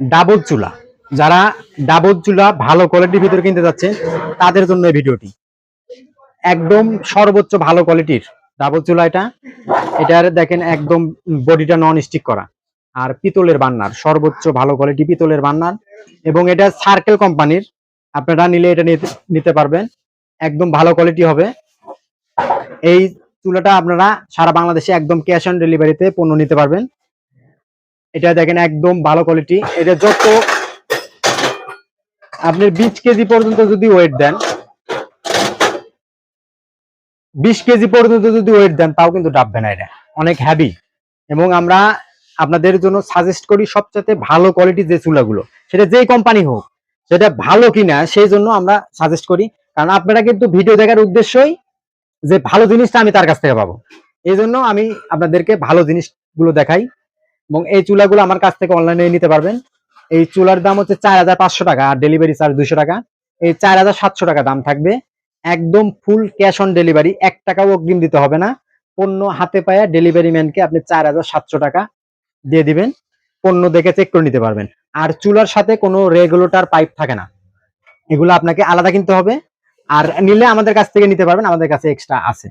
Double চুলা। যারা double চুলা ভালো কোয়ালিটির ভিতরে কিনতে যাচ্ছে, তাদের জন্য এই ভিডিওটি। একদম সর্বোচ্চ ভালো কোয়ালিটির ডাবল চুলা এটা। এটার দেখেন একদম বডিটা নন স্টিক করা। আর পিতলের বান্নার, সর্বোচ্চ ভালো কোয়ালিটি পিতলের বান্নার। এবং এটা সার্কেল কোম্পানির আপনারা নিলে এটা নিতে পারবেন। একদম ভালো কোয়ালিটি হবে। এই চুলাটা আপনারা সারা বাংলাদেশে একদম ক্যাশ অন ডেলিভারিতে পণ্য নিতে পারবেন। এটা দেখেন একদম ভালো কোয়ালিটি এটা যত আপনি বিশ কেজি পর্যন্ত যদি ওয়েট দেন, বিশ কেজি পর্যন্ত যদি ওয়েট দেন, তাও কিন্তু ডাববে না এটা। অনেক হ্যাভি এবং আমরা আপনাদের জন্য সাজেস্ট করি সবচেয়ে ভালো কোয়ালিটির যে চুলাগুলো, সেটা যেই কোম্পানি হোক, সেটা ভালো কিনা, সেই জন্য আমরা সাজেস্ট করি। কারণ আপনারা কিন্তু ভিডিও দেখার উদ্দেশ্যই যে ভালো জিনিসটা আমি তার কাছ থেকে পাবো। এই জন্য আমি আপনাদেরকে ভালো জিনিসগুলো দেখাই। এবং এই চুলাগুলো আমার কাছ থেকে অনলাইনে নিতে পারবেন। এই চুলার দাম হচ্ছে চার হাজার পাঁচশো টাকা আর ডেলিভারি চার্জ দুশো টাকা। এই চার হাজার সাতশো টাকা দাম থাকবে। একদম ফুল ক্যাশ অন ডেলিভারি এক টাকাও অগ্রিম দিতে হবে না। পণ্য হাতে পায়া ডেলিভারি ম্যানকে আপনি চার হাজার সাতশো টাকা দিয়ে দিবেন। পণ্য দেখে চেক করে নিতে পারবেন। আর চুলার সাথে কোনো রেগুলেটর পাইপ থাকে না। এগুলো আপনাকে আলাদা কিনতে হবে। আর নিলে আমাদের কাছ থেকে নিতে পারবেন, আমাদের কাছে এক্সট্রা আছে।